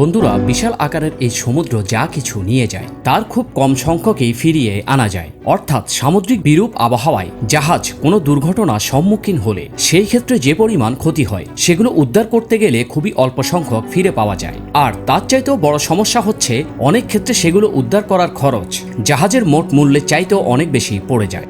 বন্ধুরা, বিশাল আকারের এই সমুদ্র যা কিছু নিয়ে যায়, তার খুব কম সংখ্যকেই ফিরিয়ে আনা যায়। অর্থাৎ সামুদ্রিক বিরূপ আবহাওয়ায় জাহাজ কোনো দুর্ঘটনার সম্মুখীন হলে সেই ক্ষেত্রে যে পরিমাণ ক্ষতি হয়, সেগুলো উদ্ধার করতে গেলে খুবই অল্প সংখ্যক ফিরে পাওয়া যায়। আর তার চাইতেও বড় সমস্যা হচ্ছে, অনেক ক্ষেত্রে সেগুলো উদ্ধার করার খরচ জাহাজের মোট মূল্যের চাইতেও অনেক বেশি পড়ে যায়।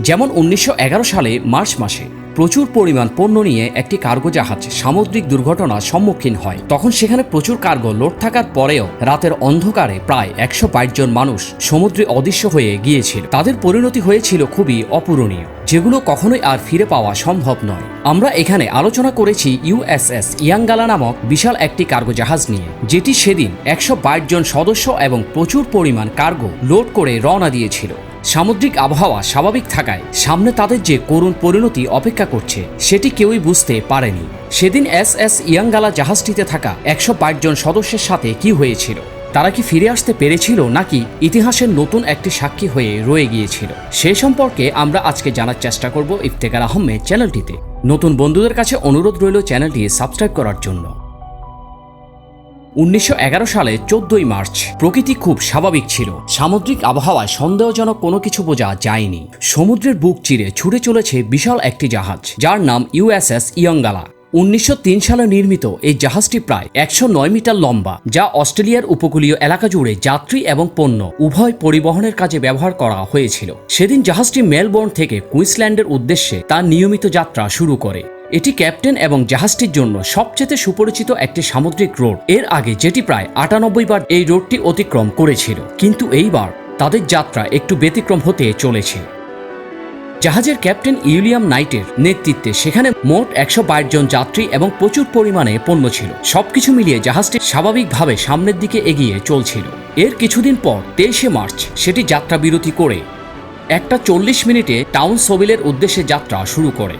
যেমন উনিশশো এগারো সালে মার্চ মাসে প্রচুর পরিমাণ পণ্য নিয়ে একটি কার্গো জাহাজ সামুদ্রিক দুর্ঘটনার সম্মুখীন হয়। তখন সেখানে প্রচুর কার্গো লোড থাকার পরেও রাতের অন্ধকারে প্রায় একশো জন মানুষ সমুদ্রে অদৃশ্য হয়ে গিয়েছিল। তাদের পরিণতি হয়েছিল খুবই অপূরণীয়, যেগুলো কখনোই আর ফিরে পাওয়া সম্ভব নয়। আমরা এখানে আলোচনা করেছি ইউএসএস ইয়াঙ্গালা নামক বিশাল একটি কার্গো জাহাজ নিয়ে, যেটি সেদিন একশো জন সদস্য এবং প্রচুর পরিমাণ কার্গো লোড করে রওনা দিয়েছিল। সামুদ্রিক আবহাওয়া স্বাভাবিক থাকায় সামনে তাদের যে করুণ পরিণতি অপেক্ষা করছে, সেটি কেউই বুঝতে পারেনি। সেদিন এস এস ইয়াঙ্গালা জাহাজটিতে থাকা একশো পাঁচ জন সদস্যের সাথে কি হয়েছিল? তারা কি ফিরে আসতে পেরেছিল নাকি ইতিহাসের নতুন একটি সাক্ষী হয়ে রয়ে গিয়েছিল? সে সম্পর্কে আমরা আজকে জানার চেষ্টা করব ইফতেকার আহমেদ চ্যানেলটিতে। নতুন বন্ধুদের কাছে অনুরোধ রইল চ্যানেলটি সাবস্ক্রাইব করার জন্য। উনিশশো এগারো সালে চোদ্দই মার্চ। প্রকৃতি খুব স্বাভাবিক ছিল। সামুদ্রিক আবহাওয়ায় সন্দেহজনক কোনো কিছু বোঝা যায়নি। সমুদ্রের বুক চিরে ছুটে চলেছে বিশাল একটি জাহাজ, যার নাম ইউএসএস ইয়ঙ্গালা। উনিশশো তিন সালে নির্মিত এই জাহাজটি প্রায় একশো নয় মিটার লম্বা, যা অস্ট্রেলিয়ার উপকূলীয় এলাকা জুড়ে যাত্রী এবং পণ্য, উভয় পরিবহনের কাজে ব্যবহার করা হয়েছিল। সেদিন জাহাজটি মেলবোর্ন থেকে কুইন্সল্যান্ডের উদ্দেশ্যে তার নিয়মিত যাত্রা শুরু করে। এটি ক্যাপ্টেন এবং জাহাজটির জন্য সবচেয়ে সুপরিচিত একটি সামুদ্রিক রোড। এর আগে যেটি প্রায় আটানব্বই বার এই রোডটি অতিক্রম করেছিল, কিন্তু এইবার তাদের যাত্রা একটু ব্যতিক্রম হতে চলেছে। জাহাজের ক্যাপ্টেন ইউলিয়াম নাইটের নেতৃত্বে সেখানে মোট একশো জন যাত্রী এবং প্রচুর পরিমাণে পণ্য ছিল। সবকিছু মিলিয়ে জাহাজটি স্বাভাবিকভাবে সামনের দিকে এগিয়ে চলছিল। এর কিছুদিন পর তেইশে মার্চ সেটি যাত্রা বিরতি করে একটা চল্লিশ মিনিটে টাউন সোভিলের উদ্দেশ্যে যাত্রা শুরু করে।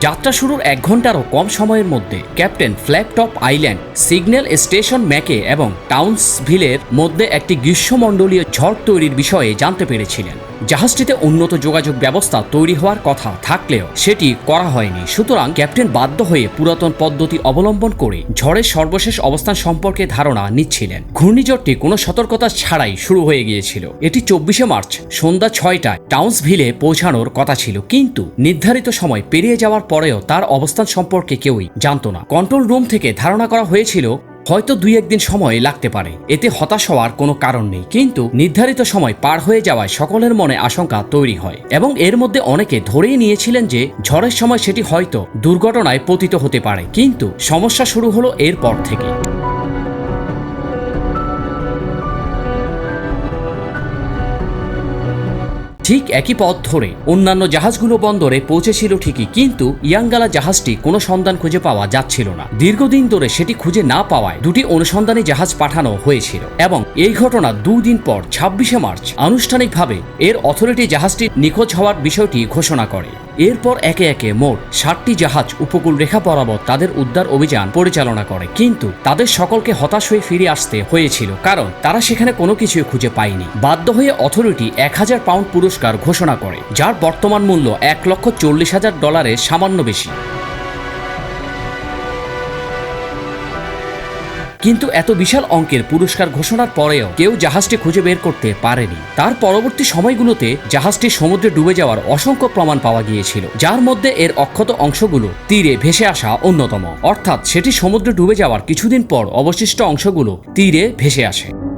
যাত্রা শুরুর এক ঘন্টারও কম সময়ের মধ্যে captain ফ্ল্যাগটপ island, signal station Mackay এবং টাউন্সভিলের মধ্যে একটি গ্রীষ্মমণ্ডলীয় ঝড় তৈরির বিষয়ে জানতে পেরেছিলেন। জাহাজটিতে উন্নত যোগাযোগ ব্যবস্থা তৈরি হওয়ার কথা থাকলেও সেটি করা হয়নি। সুতরাং ক্যাপ্টেন বাধ্য হয়ে পুরাতন পদ্ধতি অবলম্বন করে ঝড়ের সর্বশেষ অবস্থান সম্পর্কে ধারণা নিচ্ছিলেন। ঘূর্ণিঝড়টি কোনো সতর্কতা ছাড়াই শুরু হয়ে গিয়েছিল। এটি চব্বিশে মার্চ, সন্ধ্যা ছয়টায় টাউন্সভিলে পৌঁছানোর কথা ছিল। কিন্তু নির্ধারিত সময় পেরিয়ে যাওয়ার পরেও তার অবস্থান সম্পর্কে কেউই জানত না। কন্ট্রোল রুম থেকে ধারণা করা হয়েছিল হয়তো দুই একদিন সময় লাগতে পারে। এতে হতাশ হওয়ার কোনো কারণ নেই। কিন্তু নির্ধারিত সময় পার হয়ে যাওয়ায় সকলের মনে আশঙ্কা তৈরি হয় এবং এর মধ্যে অনেকে ধরেই নিয়েছিলেন যে ঝড়ের সময় সেটি হয়তো দুর্ঘটনায় পতিত হতে পারে। কিন্তু সমস্যা শুরু হলো এরপর থেকে। ঠিক একই পথ ধরে। অন্যান্য জাহাজগুলো বন্দরে পৌঁছেছিল ঠিকই, কিন্তু ইয়াঙ্গালা জাহাজটি কোনো সন্ধান খুঁজে পাওয়া যাচ্ছিল না। দীর্ঘদিন ধরে সেটি খুঁজে না পাওয়ায় দুটি অনুসন্ধানী জাহাজ পাঠানো হয়েছিল এবং এই ঘটনা দুদিন পর, ছাব্বিশে মার্চ, আনুষ্ঠানিকভাবে এর অথরিটি জাহাজটি নিখোঁজ হওয়ার বিষয়টি ঘোষণা করে। এরপর একে একে মোট ষাটটি জাহাজ উপকূল রেখা বরাবর তাদের উদ্ধার অভিযান পরিচালনা করে। কিন্তু তাদের সকলকে হতাশ হয়ে ফিরে আসতে হয়েছিল, কারণ তারা সেখানে কোনো কিছুই খুঁজে পায়নি। বাধ্য হয়ে অথরিটি এক হাজার পাউন্ড পুরস্কার ঘোষণা করে, যার বর্তমান মূল্য এক লক্ষ চল্লিশ হাজার ডলারের সামান্য বেশি। কিন্তু এত বিশাল অঙ্কের পুরস্কার ঘোষণার পরেও কেউ জাহাজটি খুঁজে বের করতে পারেনি। তার পরবর্তী সময়গুলোতে জাহাজটি সমুদ্রে ডুবে যাওয়ার অসংখ্য প্রমাণ পাওয়া গিয়েছিল, যার মধ্যে এর অক্ষত অংশগুলো তীরে ভেসে আসা অন্যতম। অর্থাৎ সেটি সমুদ্রে ডুবে যাওয়ার কিছুদিন পর অবশিষ্ট অংশগুলো তীরে ভেসে আসে।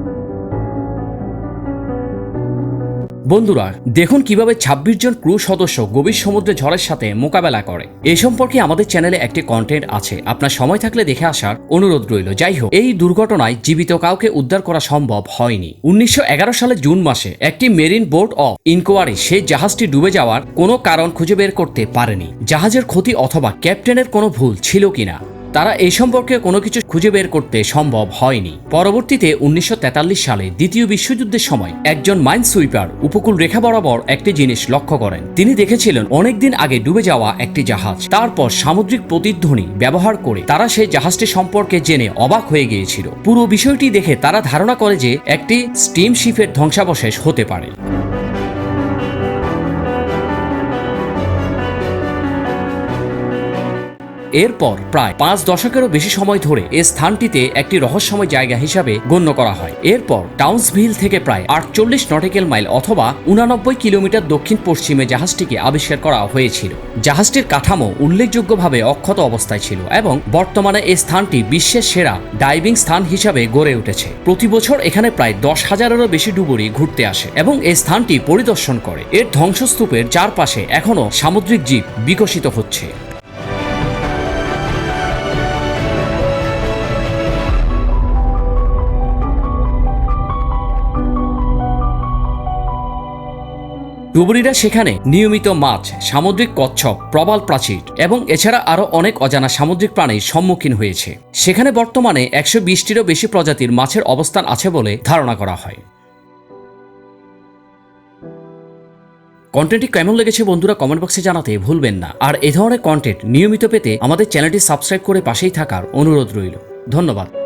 বন্ধুরা, দেখুন কীভাবে ২৬ জন ক্রু সদস্য গভীর সমুদ্রে ঝড়ের সাথে মোকাবেলা করে। এ সম্পর্কে আমাদের চ্যানেলে একটি কন্টেন্ট আছে। আপনার সময় থাকলে দেখে আসার অনুরোধ রইল। যাই হোক, এই দুর্ঘটনায় জীবিত কাউকে উদ্ধার করা সম্ভব হয়নি। উনিশশো সালের জুন মাসে একটি মেরিন বোর্ড অফ ইনকোয়ারি সেই জাহাজটি ডুবে যাওয়ার কোনো কারণ খুঁজে বের করতে পারেনি। জাহাজের ক্ষতি অথবা ক্যাপ্টেনের কোনো ভুল ছিল কিনা? তারা এই সম্পর্কে কোনো কিছু খুঁজে বের করতে সম্ভব হয়নি। পরবর্তীতে উনিশশো তেতাল্লিশ সালে দ্বিতীয় বিশ্বযুদ্ধের সময় একজন মাইন সুইপার উপকূল রেখা বরাবর একটি জিনিস লক্ষ্য করেন। তিনি দেখেছিলেন অনেকদিন আগে ডুবে যাওয়া একটি জাহাজ। তারপর সামুদ্রিক প্রতিধ্বনি ব্যবহার করে তারা সেই জাহাজটি সম্পর্কে জেনে অবাক হয়ে গিয়েছিল। পুরো বিষয়টি দেখে তারা ধারণা করে যে একটি স্টিম শিপের ধ্বংসাবশেষ হতে পারে। এরপর প্রায় পাঁচ দশকেরও বেশি সময় ধরে এ স্থানটিতে একটি রহস্যময় জায়গা হিসাবে গণ্য করা হয়। এরপর টাউন্সভিল থেকে প্রায় আটচল্লিশ নটিক্যাল মাইল অথবা উনানব্বই কিলোমিটার দক্ষিণ পশ্চিমে জাহাজটিকে আবিষ্কার করা হয়েছিল। জাহাজটির কাঠামো উল্লেখযোগ্যভাবে অক্ষত অবস্থায় ছিল এবং বর্তমানে এই স্থানটি বিশ্বের সেরা ডাইভিং স্থান হিসাবে গড়ে উঠেছে। প্রতি বছর এখানে প্রায় দশ হাজারেরও বেশি ডুবুরি ঘুরতে আসে এবং এই স্থানটি পরিদর্শন করে। এর ধ্বংসস্তূপের চারপাশে এখনও সামুদ্রিক জীব বিকশিত হচ্ছে। ডুবুরিরা সেখানে নিয়মিত মাছ, সামুদ্রিক কচ্ছপ, প্রবাল প্রাচীর এবং এছাড়া আরও অনেক অজানা সামুদ্রিক প্রাণীর সম্মুখীন হয়েছে। সেখানে বর্তমানে একশো বিশটিরও বেশি প্রজাতির মাছের অবস্থান আছে বলে ধারণা করা হয়। কন্টেন্টটি কেমন লেগেছে বন্ধুরা কমেন্ট বক্সে জানাতে ভুলবেন না। আর এ ধরনের কন্টেন্ট নিয়মিত পেতে আমাদের চ্যানেলটি সাবস্ক্রাইব করে পাশেই থাকার অনুরোধ রইল। ধন্যবাদ।